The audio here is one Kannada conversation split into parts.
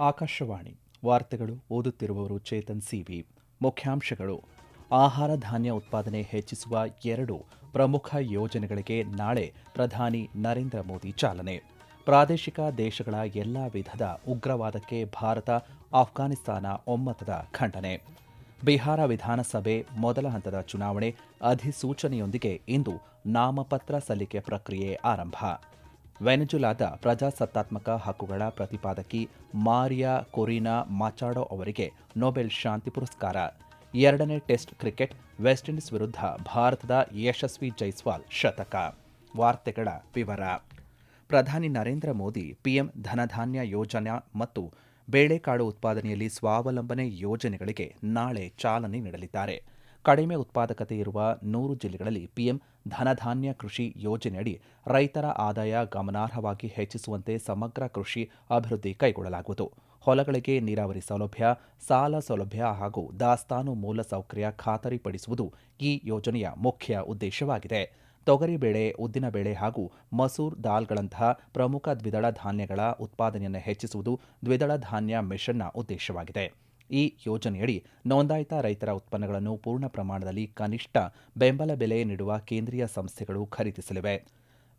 ಆಕಾಶವಾಣಿ ವಾರ್ತೆಗಳು ಓದುತ್ತಿರುವವರು ಚೇತನ್ ಸಿವಿ. ಮುಖ್ಯಾಂಶಗಳು. ಆಹಾರ ಧಾನ್ಯ ಉತ್ಪಾದನೆ ಹೆಚ್ಚಿಸುವ ಎರಡು ಪ್ರಮುಖ ಯೋಜನೆಗಳಿಗೆ ನಾಳೆ ಪ್ರಧಾನಿ ನರೇಂದ್ರ ಮೋದಿ ಚಾಲನೆ. ಪ್ರಾದೇಶಿಕ ದೇಶಗಳ ಎಲ್ಲ ವಿಧದ ಉಗ್ರವಾದಕ್ಕೆ ಭಾರತ, ಆಫ್ಘಾನಿಸ್ತಾನ ಒಮ್ಮತದ ಖಂಡನೆ. ಬಿಹಾರ ವಿಧಾನಸಭೆ ಮೊದಲ ಹಂತದ ಚುನಾವಣೆ ಅಧಿಸೂಚನೆಯೊಂದಿಗೆ ಇಂದು ನಾಮಪತ್ರ ಸಲ್ಲಿಕೆ ಪ್ರಕ್ರಿಯೆ ಆರಂಭ. ವೆನೆಜುಲಾದ ಪ್ರಜಾಸತ್ತಾತ್ಮಕ ಹಕ್ಕುಗಳ ಪ್ರತಿಪಾದಕಿ ಮಾರಿಯಾ ಕೊರಿನಾ ಮಾಚಾಡೋ ಅವರಿಗೆ ನೊಬೆಲ್ ಶಾಂತಿ ಪುರಸ್ಕಾರ. ಎರಡನೇ ಟೆಸ್ಟ್ ಕ್ರಿಕೆಟ್ ವೆಸ್ಟ್ ಇಂಡೀಸ್ ವಿರುದ್ಧ ಭಾರತದ ಯಶಸ್ವಿ ಜೈಸ್ವಾಲ್ ಶತಕ. ವಾರ್ತೆಗಳ ವಿವರ. ಪ್ರಧಾನಿ ನರೇಂದ್ರ ಮೋದಿ ಪಿಎಂ ಧನಧಾನ್ಯ ಯೋಜನಾ ಮತ್ತು ಬೇಳೆಕಾಳು ಉತ್ಪಾದನೆಯಲ್ಲಿ ಸ್ವಾವಲಂಬನೆ ಯೋಜನೆಗಳಿಗೆ ನಾಳೆ ಚಾಲನೆ ನೀಡಲಿದ್ದಾರೆ. ಕಡಿಮೆ ಉತ್ಪಾದಕತೆ ಇರುವ ನೂರು ಜಿಲ್ಲೆಗಳಲ್ಲಿ ಪಿಎಂ ಧನಧಾನ್ಯ ಕೃಷಿ ಯೋಜನೆಯಡಿ ರೈತರ ಆದಾಯ ಗಮನಾರ್ಹವಾಗಿ ಹೆಚ್ಚಿಸುವಂತೆ ಸಮಗ್ರ ಕೃಷಿ ಅಭಿವೃದ್ಧಿ ಕೈಗೊಳ್ಳಲಾಗುವುದು. ಹೊಲಗಳಿಗೆ ನೀರಾವರಿ ಸೌಲಭ್ಯ, ಸಾಲ ಸೌಲಭ್ಯ ಹಾಗೂ ದಾಸ್ತಾನು ಮೂಲಸೌಕರ್ಯ ಖಾತರಿಪಡಿಸುವುದು ಈ ಯೋಜನೆಯ ಮುಖ್ಯ ಉದ್ದೇಶವಾಗಿದೆ. ತೊಗರಿಬೇಳೆ ಉದ್ದಿನಬೇಳೆ ಹಾಗೂ ಮಸೂರ್ ದಾಲ್ಗಳಂತಹ ಪ್ರಮುಖ ದ್ವಿದಳ ಧಾನ್ಯಗಳ ಉತ್ಪಾದನೆಯನ್ನು ಹೆಚ್ಚಿಸುವುದು ದ್ವಿದಳ ಧಾನ್ಯ ಮಿಷನ್ನ ಉದ್ದೇಶವಾಗಿದೆ. ಈ ಯೋಜನೆಯಡಿ ನೋಂದಾಯಿತ ರೈತರ ಉತ್ಪನ್ನಗಳನ್ನು ಪೂರ್ಣ ಪ್ರಮಾಣದಲ್ಲಿ ಕನಿಷ್ಠ ಬೆಂಬಲ ಬೆಲೆ ನೀಡುವ ಕೇಂದ್ರೀಯ ಸಂಸ್ಥೆಗಳು ಖರೀದಿಸಲಿವೆ.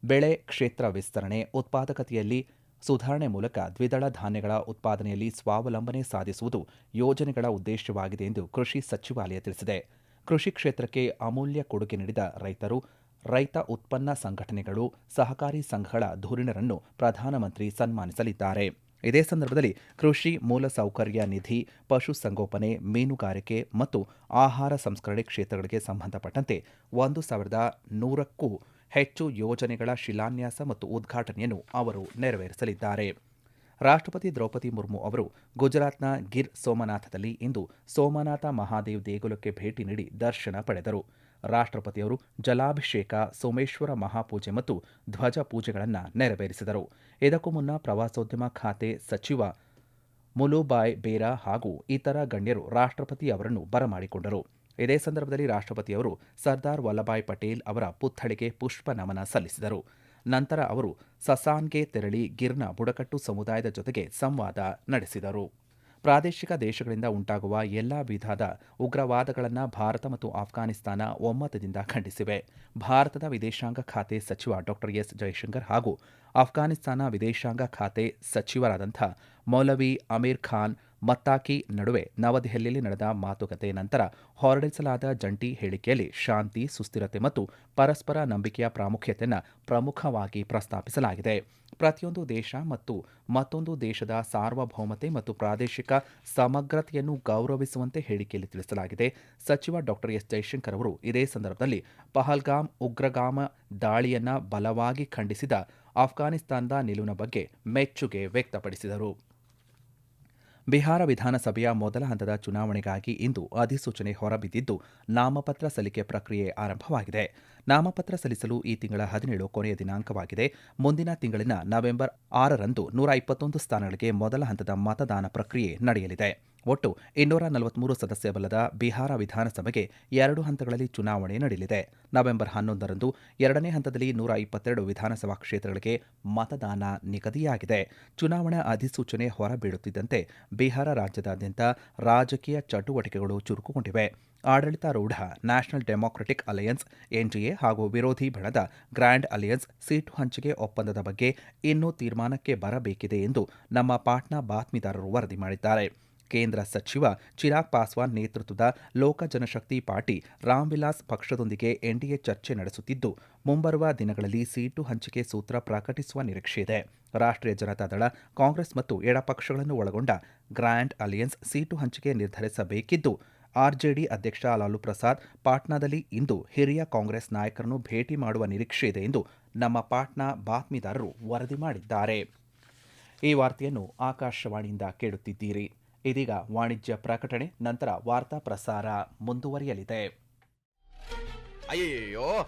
ಬೆಳೆ ಕ್ಷೇತ್ರ ವಿಸ್ತರಣೆ, ಉತ್ಪಾದಕತೆಯಲ್ಲಿ ಸುಧಾರಣೆ ಮೂಲಕ ದ್ವಿದಳ ಧಾನ್ಯಗಳ ಉತ್ಪಾದನೆಯಲ್ಲಿ ಸ್ವಾವಲಂಬನೆ ಸಾಧಿಸುವುದು ಯೋಜನೆಗಳ ಉದ್ದೇಶವಾಗಿದೆ ಎಂದು ಕೃಷಿ ಸಚಿವಾಲಯ ತಿಳಿಸಿದೆ. ಕೃಷಿ ಕ್ಷೇತ್ರಕ್ಕೆ ಅಮೂಲ್ಯ ಕೊಡುಗೆ ನೀಡಿದ ರೈತರು, ರೈತ ಉತ್ಪನ್ನ ಸಂಘಟನೆಗಳು, ಸಹಕಾರಿ ಸಂಘಗಳ ಧುರೀಣರನ್ನು ಪ್ರಧಾನಮಂತ್ರಿ ಸನ್ಮಾನಿಸಲಿದ್ದಾರೆ. ಇದೇ ಸಂದರ್ಭದಲ್ಲಿ ಕೃಷಿ ಮೂಲಸೌಕರ್ಯ ನಿಧಿ ಪಶುಸಂಗೋಪನೆ ಮೀನುಗಾರಿಕೆ ಮತ್ತು ಆಹಾರ ಸಂಸ್ಕರಣೆ ಕ್ಷೇತ್ರಗಳಿಗೆ ಸಂಬಂಧಪಟ್ಟಂತೆ ಒಂದು ಸಾವಿರದ ನೂರಕ್ಕೂ ಹೆಚ್ಚು ಯೋಜನೆಗಳ ಶಿಲಾನ್ಯಾಸ ಮತ್ತು ಉದ್ಘಾಟನೆಯನ್ನು ಅವರು ನೆರವೇರಿಸಲಿದ್ದಾರೆ. ರಾಷ್ಟ್ರಪತಿ ದ್ರೌಪದಿ ಮುರ್ಮು ಅವರು ಗುಜರಾತ್ನ ಗಿರ್ ಸೋಮನಾಥದಲ್ಲಿ ಇಂದು ಸೋಮನಾಥ ಮಹಾದೇವ್ ದೇಗುಲಕ್ಕೆ ಭೇಟಿ ನೀಡಿ ದರ್ಶನ ಪಡೆದರು. ರಾಷ್ಟ್ರಪತಿಯವರು ಜಲಾಭಿಷೇಕ, ಸೋಮೇಶ್ವರ ಮಹಾಪೂಜೆ ಮತ್ತು ಧ್ವಜ ಪೂಜೆಗಳನ್ನು ನೆರವೇರಿಸಿದರು. ಇದಕ್ಕೂ ಮುನ್ನ ಪ್ರವಾಸೋದ್ಯಮ ಖಾತೆ ಸಚಿವ ಮುಲುಬಾಯ್ ಬೇರಾ ಹಾಗೂ ಇತರ ಗಣ್ಯರು ರಾಷ್ಟ್ರಪತಿ ಅವರನ್ನು ಬರಮಾಡಿಕೊಂಡರು. ಇದೇ ಸಂದರ್ಭದಲ್ಲಿ ರಾಷ್ಟ್ರಪತಿಯವರು ಸರ್ದಾರ್ ವಲ್ಲಭಾಯ್ ಪಟೇಲ್ ಅವರ ಪುತ್ಥಳಿಗೆ ಪುಷ್ಪ ನಮನ ಸಲ್ಲಿಸಿದರು. ನಂತರ ಅವರು ಸಸಾನ್ಗೆ ತೆರಳಿ ಗಿರ್ನ ಬುಡಕಟ್ಟು ಸಮುದಾಯದ ಜೊತೆಗೆ ಸಂವಾದ ನಡೆಸಿದರು. ಪ್ರಾದೇಶಿಕ ದೇಶಗಳಿಂದ ಉಂಟಾಗುವ ಎಲ್ಲ ವಿಧದ ಉಗ್ರವಾದಗಳನ್ನು ಭಾರತ ಮತ್ತು ಆಫ್ಘಾನಿಸ್ತಾನ ಒಮ್ಮತದಿಂದ ಖಂಡಿಸಿವೆ. ಭಾರತದ ವಿದೇಶಾಂಗ ಖಾತೆ ಸಚಿವ ಡಾಕ್ಟರ್ ಎಸ್ ಜೈಶಂಕರ್ ಹಾಗೂ ಆಫ್ಘಾನಿಸ್ತಾನ ವಿದೇಶಾಂಗ ಖಾತೆ ಸಚಿವರಾದಂಥ ಮೌಲವಿ ಅಮೀರ್ ಖಾನ್ ಮತ್ತಾಕಿ ನಡುವೆ ನವದೆಹಲಿಯಲ್ಲಿ ನಡೆದ ಮಾತುಕತೆ ನಂತರ ಹೊರಡಿಸಲಾದ ಜಂಟಿ ಹೇಳಿಕೆಯಲ್ಲಿ ಶಾಂತಿ, ಸುಸ್ಥಿರತೆ ಮತ್ತು ಪರಸ್ಪರ ನಂಬಿಕೆಯ ಪ್ರಾಮುಖ್ಯತೆಯನ್ನು ಪ್ರಮುಖವಾಗಿ ಪ್ರಸ್ತಾಪಿಸಲಾಗಿದೆ. ಪ್ರತಿಯೊಂದು ದೇಶ ಮತ್ತು ಮತ್ತೊಂದು ದೇಶದ ಸಾರ್ವಭೌಮತೆ ಮತ್ತು ಪ್ರಾದೇಶಿಕ ಸಮಗ್ರತೆಯನ್ನು ಗೌರವಿಸುವಂತೆ ಹೇಳಿಕೆಯಲ್ಲಿ ತಿಳಿಸಲಾಗಿದೆ. ಸಚಿವ ಡಾಕ್ಟರ್ ಎಸ್ ಜೈಶಂಕರ್ ಅವರು ಇದೇ ಸಂದರ್ಭದಲ್ಲಿ ಪಹಲ್ಗಾಮ್ ಉಗ್ರಗಾಮ ದಾಳಿಯನ್ನ ಬಲವಾಗಿ ಖಂಡಿಸಿದ ಆಫ್ಘಾನಿಸ್ತಾನದ ನಿಲುವಿನ ಬಗ್ಗೆ ಮೆಚ್ಚುಗೆ ವ್ಯಕ್ತಪಡಿಸಿದರು. ಬಿಹಾರ ವಿಧಾನಸಭೆಯ ಮೊದಲ ಹಂತದ ಚುನಾವಣೆಗಾಗಿ ಇಂದು ಅಧಿಸೂಚನೆ ಹೊರಬಿದ್ದಿದ್ದು, ನಾಮಪತ್ರ ಸಲ್ಲಿಕೆ ಪ್ರಕ್ರಿಯೆ ಆರಂಭವಾಗಿದೆ. ನಾಮಪತ್ರ ಸಲ್ಲಿಸಲು ಈ ತಿಂಗಳ ಹದಿನೇಳು ಕೊನೆಯ ದಿನಾಂಕವಾಗಿದೆ. ಮುಂದಿನ ತಿಂಗಳಿನ ನವೆಂಬರ್ ಆರರಂದು ನೂರ ಇಪ್ಪತ್ತೊಂದು ಸ್ಥಾನಗಳಿಗೆ ಮೊದಲ ಹಂತದ ಮತದಾನ ಪ್ರಕ್ರಿಯೆ ನಡೆಯಲಿದೆ. ಒಟ್ಟು ಇನ್ನೂರ ನಲವತ್ಮೂರು ಸದಸ್ಯ ಬಲದ ಬಿಹಾರ ವಿಧಾನಸಭೆಗೆ ಎರಡು ಹಂತಗಳಲ್ಲಿ ಚುನಾವಣೆ ನಡೆಯಲಿದೆ. ನವೆಂಬರ್ ಹನ್ನೊಂದರಂದು ಎರಡನೇ ಹಂತದಲ್ಲಿ ನೂರ ಇಪ್ಪತ್ತೆರಡು ವಿಧಾನಸಭಾ ಕ್ಷೇತ್ರಗಳಿಗೆ ಮತದಾನ ನಿಗದಿಯಾಗಿದೆ. ಚುನಾವಣಾ ಅಧಿಸೂಚನೆ ಹೊರಬೀಳುತ್ತಿದ್ದಂತೆ ಬಿಹಾರ ರಾಜ್ಯದಾದ್ಯಂತ ರಾಜಕೀಯ ಚಟುವಟಿಕೆಗಳು ಚುರುಕುಗೊಂಡಿವೆ. ಆಡಳಿತಾರೂಢ ನ್ಯಾಷನಲ್ ಡೆಮಾಕ್ರೆಟಿಕ್ ಅಲಯನ್ಸ್, ಎನ್ಡಿಎ ಹಾಗೂ ವಿರೋಧಿ ಬಣದ ಗ್ರ್ಯಾಂಡ್ ಅಲಯನ್ಸ್ ಸೀಟು ಹಂಚಿಕೆ ಒಪ್ಪಂದದ ಬಗ್ಗೆ ಇನ್ನೂ ತೀರ್ಮಾನಕ್ಕೆ ಬರಬೇಕಿದೆ ಎಂದು ನಮ್ಮ ಪಾಟ್ನಾ ಬಾತ್ಮೀದಾರರು ವರದಿ ಮಾಡಿದ್ದಾರೆ. ಕೇಂದ್ರ ಸಚಿವ ಚಿರಾಗ್ ಪಾಸ್ವಾನ್ ನೇತೃತ್ವದ ಲೋಕ ಜನಶಕ್ತಿ ಪಾರ್ಟಿ ರಾಮ್ವಿಲಾಸ್ ಪಕ್ಷದೊಂದಿಗೆ ಎನ್ಡಿಎ ಚರ್ಚೆ ನಡೆಸುತ್ತಿದ್ದು, ಮುಂಬರುವ ದಿನಗಳಲ್ಲಿ ಸೀಟು ಹಂಚಿಕೆ ಸೂತ್ರ ಪ್ರಕಟಿಸುವ ನಿರೀಕ್ಷೆಯಿದೆ ರಾಷ್ಟ್ರೀಯ ಜನತಾದಳ ಕಾಂಗ್ರೆಸ್ ಮತ್ತು ಎಡಪಕ್ಷಗಳನ್ನು ಒಳಗೊಂಡ ಗ್ರ್ಯಾಂಡ್ ಅಲಿಯನ್ಸ್ ಸೀಟು ಹಂಚಿಕೆ ನಿರ್ಧರಿಸಬೇಕಿದ್ದು ಆರ್ಜೆಡಿ ಅಧ್ಯಕ್ಷ ಲಾಲು ಪ್ರಸಾದ್ ಪಾಟ್ನಾದಲ್ಲಿ ಇಂದು ಹಿರಿಯ ಕಾಂಗ್ರೆಸ್ ನಾಯಕರನ್ನು ಭೇಟಿ ಮಾಡುವ ನಿರೀಕ್ಷೆ ಇದೆ ಎಂದು ನಮ್ಮ ಪಾಟ್ನಾ ಬಾತ್ಮೀದಾರರು ವರದಿ ಮಾಡಿದ್ದಾರೆ. ಈ ವಾರ್ತೆಯನ್ನು ಆಕಾಶವಾಣಿಯಿಂದ ಕೇಳುತ್ತಿದ್ದೀರಿ. ಇದೀಗ ವಾಣಿಜ್ಯ ಪ್ರಕಟಣೆ ನಂತರ ವಾರ್ತಾ ಪ್ರಸಾರ ಮುಂದುವರಿಯಲಿದೆ. ಅಯ್ಯಯ್ಯೋ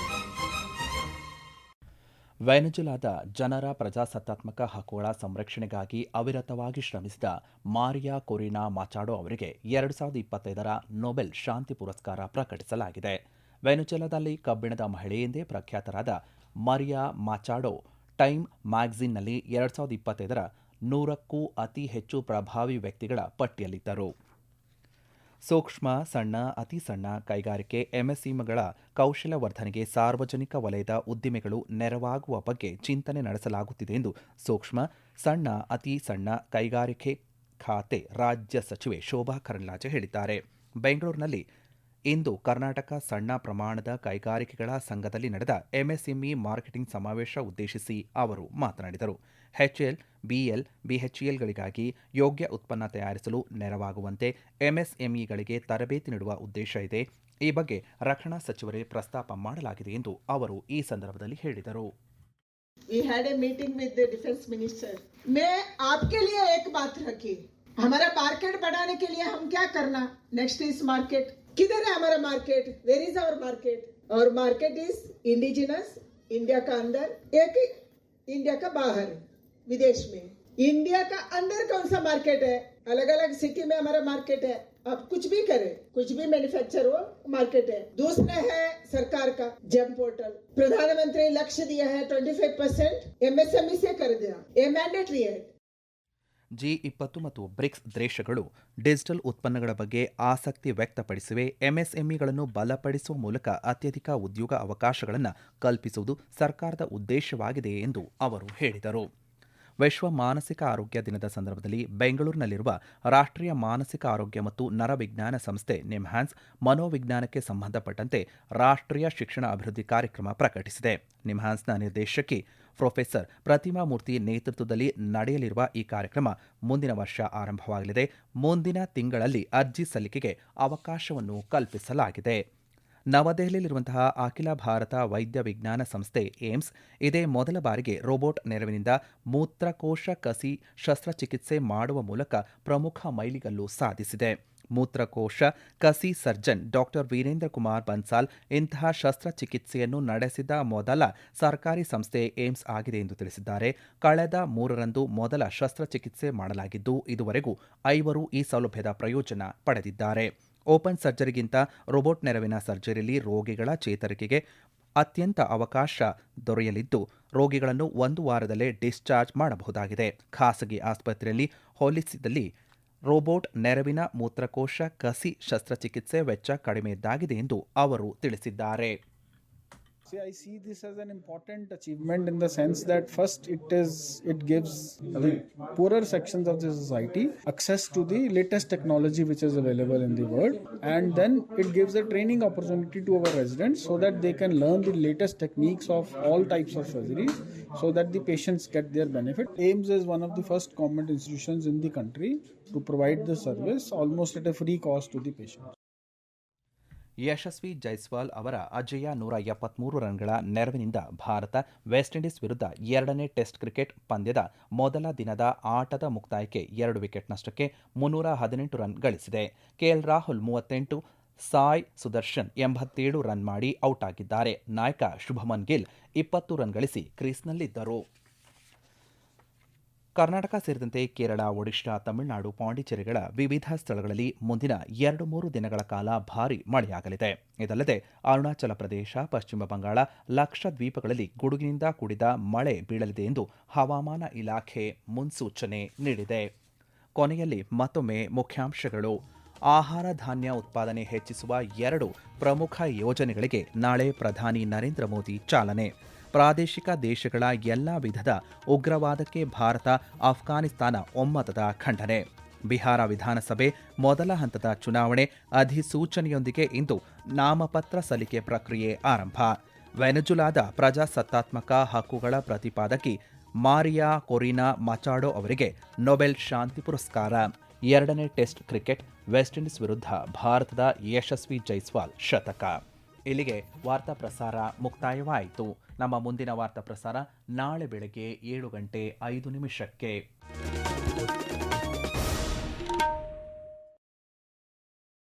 ವೆನೆಜುಲಾದ ಜನರ ಪ್ರಜಾಸತ್ತಾತ್ಮಕ ಹಕ್ಕುಗಳ ಸಂರಕ್ಷಣೆಗಾಗಿ ಅವಿರತವಾಗಿ ಶ್ರಮಿಸಿದ ಮಾರಿಯಾ ಕೊರಿನಾ ಮಾಚಾಡೋ ಅವರಿಗೆ ಎರಡು ಸಾವಿರದ ಇಪ್ಪತ್ತೈದರ ನೊಬೆಲ್ ಶಾಂತಿ ಪುರಸ್ಕಾರ ಪ್ರಕಟಿಸಲಾಗಿದೆ. ವೆನೆಜುಲಾದಲ್ಲಿ ಕಬ್ಬಿಣದ ಮಹಿಳೆಯೆಂದೇ ಪ್ರಖ್ಯಾತರಾದ ಮಾರಿಯಾ ಮಾಚಾಡೋ ಟೈಮ್ ಮ್ಯಾಗಝಿನ್ನಲ್ಲಿ ಎರಡು ಸಾವಿರದ ಇಪ್ಪತ್ತೈದರ ನೂರಕ್ಕೂ ಅತಿ ಹೆಚ್ಚು ಪ್ರಭಾವಿ ವ್ಯಕ್ತಿಗಳ ಪಟ್ಟಿಯಲ್ಲಿದ್ದರು. ಸೂಕ್ಷ್ಮ, ಸಣ್ಣ, ಅತಿ ಸಣ್ಣ ಕೈಗಾರಿಕೆ ಎಂಎಸ್ಎಂಗಳ ಕೌಶಲ್ಯ ವರ್ಧನೆಗೆ ಸಾರ್ವಜನಿಕ ವಲಯದ ಉದ್ದಿಮೆಗಳು ನೆರವಾಗುವ ಬಗ್ಗೆ ಚಿಂತನೆ ನಡೆಸಲಾಗುತ್ತಿದೆ ಎಂದು ಸೂಕ್ಷ್ಮ, ಸಣ್ಣ, ಅತಿ ಸಣ್ಣ ಕೈಗಾರಿಕೆ ಖಾತೆ ರಾಜ್ಯ ಸಚಿವೆ ಶೋಭಾ ಕರಂದ್ಲಾಜೆ ಹೇಳಿದ್ದಾರೆ. ಬೆಂಗಳೂರಿನಲ್ಲಿ ಇಂದು ಕರ್ನಾಟಕ ಸಣ್ಣ ಪ್ರಮಾಣದ ಕೈಗಾರಿಕೆಗಳ ಸಂಘದಲ್ಲಿ ನಡೆದ ಎಂಎಸ್ಎಂಇ ಮಾರ್ಕೆಟಿಂಗ್ ಸಮಾವೇಶ ಉದ್ದೇಶಿಸಿ ಅವರು ಮಾತನಾಡಿದರು ಎಚ್ಎಲ್ ಬಿಎಲ್ ಬಿಎಚ್ಇಎಲ್ಗಳಿಗಾಗಿ ಯೋಗ್ಯ ಉತ್ಪನ್ನ ತಯಾರಿಸಲು ನೆರವಾಗುವಂತೆ ಎಂಎಸ್ಎಂಇಗಳಿಗೆ ತರಬೇತಿ ನೀಡುವ ಉದ್ದೇಶ ಇದೆ ಈ ಬಗ್ಗೆ ರಕ್ಷಣಾ ಸಚಿವರೇ ಪ್ರಸ್ತಾಪ ಮಾಡಲಾಗಿದೆ ಎಂದು ಅವರು ಈ ಸಂದರ್ಭದಲ್ಲಿ ಹೇಳಿದರು We had a meeting with the defense minister. मैं आपके लिए एक बात रखी हमारा मार्केट बढ़ाने के लिए हम क्या करना नेक्स्ट इज मार्केट किधर है हमारा market where is our market और मार्केट इज़ इंडिजिनस इंडिया का अंदर एक इंडिया का बाहर, विदेश में। इंडिया का अंदर कौन सा मार्केट है? अलग अलग सिटी में हमारा मार्केट है। आप कुछ भी करें, कुछ भी मैन्युफैक्चर हो मार्केट है। दूसरा है सरकार का जेम पोर्टल प्रधानमंत्री लक्ष्य दिया है 25 परसेंट एमएसएमई से कर दिया ये मैंडेटरी है। ಜಿ ಇಪ್ಪತ್ತು ಮತ್ತು ಬ್ರಿಕ್ಸ್ ದೇಶಗಳು ಡಿಜಿಟಲ್ ಉತ್ಪನ್ನಗಳ ಬಗ್ಗೆ ಆಸಕ್ತಿ ವ್ಯಕ್ತಪಡಿಸಿವೆ. ಎಂಎಸ್ಎಂಇಗಳನ್ನು ಬಲಪಡಿಸುವ ಮೂಲಕ ಅತ್ಯಧಿಕ ಉದ್ಯೋಗ ಅವಕಾಶಗಳನ್ನು ಕಲ್ಪಿಸುವುದು ಸರ್ಕಾರದ ಉದ್ದೇಶವಾಗಿದೆ ಎಂದು ಅವರು ಹೇಳಿದರು. ವಿಶ್ವ ಮಾನಸಿಕ ಆರೋಗ್ಯ ದಿನದ ಸಂದರ್ಭದಲ್ಲಿ ಬೆಂಗಳೂರಿನಲ್ಲಿರುವ ರಾಷ್ಟ್ರೀಯ ಮಾನಸಿಕ ಆರೋಗ್ಯ ಮತ್ತು ನರವಿಜ್ಞಾನ ಸಂಸ್ಥೆ ನಿಮ್ಹ್ಯಾನ್ಸ್ ಮನೋವಿಜ್ಞಾನಕ್ಕೆ ಸಂಬಂಧಪಟ್ಟಂತೆ ರಾಷ್ಟ್ರೀಯ ಶಿಕ್ಷಣ ಅಭಿವೃದ್ಧಿ ಕಾರ್ಯಕ್ರಮ ಪ್ರಕಟಿಸಿದೆ. ನಿಮ್ಹ್ಯಾನ್ಸ್ನ ನಿರ್ದೇಶಕಿ ಪ್ರೊಫೆಸರ್ ಪ್ರತಿಮಾ ಮೂರ್ತಿ ನೇತೃತ್ವದಲ್ಲಿ ನಡೆಯಲಿರುವ ಈ ಕಾರ್ಯಕ್ರಮ ಮುಂದಿನ ವರ್ಷ ಆರಂಭವಾಗಲಿದೆ. ಮುಂದಿನ ತಿಂಗಳಲ್ಲಿ ಅರ್ಜಿ ಸಲ್ಲಿಕೆಗೆ ಅವಕಾಶವನ್ನು ಕಲ್ಪಿಸಲಾಗಿದೆ. ನವದೆಹಲಿಯಲ್ಲಿರುವಂತಹ ಅಖಿಲ ಭಾರತ ವೈದ್ಯ ವಿಜ್ಞಾನ ಸಂಸ್ಥೆ ಏಮ್ಸ್ ಇದೇ ಮೊದಲ ಬಾರಿಗೆ ರೋಬೋಟ್ ನೆರವಿನಿಂದ ಮೂತ್ರಕೋಶ ಕಸಿ ಶಸ್ತ್ರಚಿಕಿತ್ಸೆ ಮಾಡುವ ಮೂಲಕ ಪ್ರಮುಖ ಮೈಲಿಗಲ್ಲು ಸಾಧಿಸಿದೆ. ಮೂತ್ರಕೋಶ, ಕಸಿ ಸರ್ಜನ್, ಡಾಕ್ಟರ್ ವೀರೇಂದ್ರ ಕುಮಾರ್ ಬನ್ಸಾಲ್ ಇಂತಹ ಶಸ್ತ್ರಚಿಕಿತ್ಸೆಯನ್ನು ನಡೆಸಿದ ಮೊದಲ ಸರ್ಕಾರಿ ಸಂಸ್ಥೆ ಏಮ್ಸ್ ಆಗಿದೆ ಎಂದು ತಿಳಿಸಿದ್ದಾರೆ. ಕಳೆದ ಮೂರರಂದು ಮೊದಲ ಶಸ್ತ್ರಚಿಕಿತ್ಸೆ ಮಾಡಲಾಗಿದ್ದು, ಇದುವರೆಗೂ ಐವರು ಈ ಸೌಲಭ್ಯದ ಪ್ರಯೋಜನ ಪಡೆದಿದ್ದಾರೆ. ಓಪನ್ ಸರ್ಜರಿಗಿಂತ ರೋಬೋಟ್ ನೆರವಿನ ಸರ್ಜರಿಯಲ್ಲಿ ರೋಗಿಗಳ ಚೇತರಿಕೆಗೆ ಅತ್ಯಂತ ಅವಕಾಶ ದೊರೆಯಲಿದ್ದು, ರೋಗಿಗಳನ್ನು ಒಂದು ವಾರದಲ್ಲೇ ಡಿಸ್ಚಾರ್ಜ್ ಮಾಡಬಹುದಾಗಿದೆ. ಖಾಸಗಿ ಆಸ್ಪತ್ರೆಯಲ್ಲಿ ಹೋಲಿಸಿದಲ್ಲಿ ರೋಬೋಟ್ ನೆರವಿನ ಮೂತ್ರಕೋಶ ಕಸಿ ಶಸ್ತ್ರಚಿಕಿತ್ಸೆ ವೆಚ್ಚ ಕಡಿಮೆ ಇದ್ದಾಗಿದೆ ಎಂದು ಅವರು ತಿಳಿಸಿದ್ದಾರೆ. See, I see this as an important achievement in the sense that first it is it gives the poorer sections of the society access to the latest technology which is available in the world, and then it gives a training opportunity to our residents so that they can learn the latest techniques of all types of surgeries, so that the patients get their benefit. AIMS is one of the first government institutions in the country to provide the service almost at a free cost to the patient. ಯಶಸ್ವಿ ಜೈಸ್ವಾಲ್ ಅವರ ಅಜಯ ನೂರ ಎಪ್ಪತ್ಮೂರು ರನ್ಗಳ ನೆರವಿನಿಂದ ಭಾರತ ವೆಸ್ಟ್ ಇಂಡೀಸ್ ವಿರುದ್ಧ ಎರಡನೇ ಟೆಸ್ಟ್ ಕ್ರಿಕೆಟ್ ಪಂದ್ಯದ ಮೊದಲ ದಿನದ ಆಟದ ಮುಕ್ತಾಯಕ್ಕೆ ಎರಡು ವಿಕೆಟ್ ನಷ್ಟಕ್ಕೆ ಮುನ್ನೂರ ಹದಿನೆಂಟು ರನ್ ಗಳಿಸಿದೆ. ಕೆಎಲ್ ರಾಹುಲ್ ಮೂವತ್ತೆಂಟು, ಸಾಯ್ ಸುದರ್ಶನ್ ಎಂಬತ್ತೇಳು ರನ್ ಮಾಡಿ ಔಟ್ ಆಗಿದ್ದಾರೆ. ನಾಯಕ ಶುಭಮನ್ ಗಿಲ್ ಇಪ್ಪತ್ತು ರನ್ ಗಳಿಸಿ ಕ್ರೀಸ್ನಲ್ಲಿದ್ದರು. ಕರ್ನಾಟಕ ಸೇರಿದಂತೆ ಕೇರಳ, ಒಡಿಶಾ, ತಮಿಳುನಾಡು, ಪಾಂಡಿಚೇರಿಗಳ ವಿವಿಧ ಸ್ಥಳಗಳಲ್ಲಿ ಮುಂದಿನ ಎರಡು ಮೂರು ದಿನಗಳ ಕಾಲ ಭಾರೀ ಮಳೆಯಾಗಲಿದೆ. ಇದಲ್ಲದೆ ಅರುಣಾಚಲ ಪ್ರದೇಶ, ಪಶ್ಚಿಮ ಬಂಗಾಳ ಲಕ್ಷದ್ವೀಪಗಳಲ್ಲಿ ಗುಡುಗಿನಿಂದ ಕೂಡಿದ ಮಳೆ ಬೀಳಲಿದೆ ಎಂದು ಹವಾಮಾನ ಇಲಾಖೆ ಮುನ್ಸೂಚನೆ ನೀಡಿದೆ. ಕೊನೆಯಲ್ಲಿ ಮತ್ತೊಮ್ಮೆ ಮುಖ್ಯಾಂಶಗಳು. ಆಹಾರ ಧಾನ್ಯ ಉತ್ಪಾದನೆ ಹೆಚ್ಚಿಸುವ ಎರಡು ಪ್ರಮುಖ ಯೋಜನೆಗಳಿಗೆ ನಾಳೆ ಪ್ರಧಾನಿ ನರೇಂದ್ರ ಮೋದಿ ಚಾಲನೆ. ಪ್ರಾದೇಶಿಕ ದೇಶಗಳ ಎಲ್ಲ ವಿಧದ ಉಗ್ರವಾದಕ್ಕೆ ಭಾರತ, ಆಫ್ಘಾನಿಸ್ತಾನ ಒಮ್ಮತದ ಖಂಡನೆ. ಬಿಹಾರ ವಿಧಾನಸಭೆ ಮೊದಲ ಹಂತದ ಚುನಾವಣೆ ಅಧಿಸೂಚನೆಯೊಂದಿಗೆ ಇಂದು ನಾಮಪತ್ರ ಸಲ್ಲಿಕೆ ಪ್ರಕ್ರಿಯೆ ಆರಂಭ. ವೆನಜುಲಾದ ಪ್ರಜಾಸತ್ತಾತ್ಮಕ ಹಕ್ಕುಗಳ ಪ್ರತಿಪಾದಕಿ ಮಾರಿಯಾ ಕೊರಿನಾ ಮಚಾಡೋ ಅವರಿಗೆ ನೊಬೆಲ್ ಶಾಂತಿ ಪುರಸ್ಕಾರ. ಎರಡನೇ ಟೆಸ್ಟ್ ಕ್ರಿಕೆಟ್ ವೆಸ್ಟ್ ಇಂಡೀಸ್ ವಿರುದ್ಧ ಭಾರತದ ಯಶಸ್ವಿ ಜೈಸ್ವಾಲ್ ಶತಕ. ಇಲ್ಲಿಗೆ ವಾರ್ತಾ ಪ್ರಸಾರ ಮುಕ್ತಾಯವಾಯಿತು. ನಮ್ಮ ಮುಂದಿನ ವಾರ್ತಾ ಪ್ರಸಾರ ನಾಳೆ ಬೆಳಗ್ಗೆ ಏಳು ಗಂಟೆ ಐದು ನಿಮಿಷಕ್ಕೆ.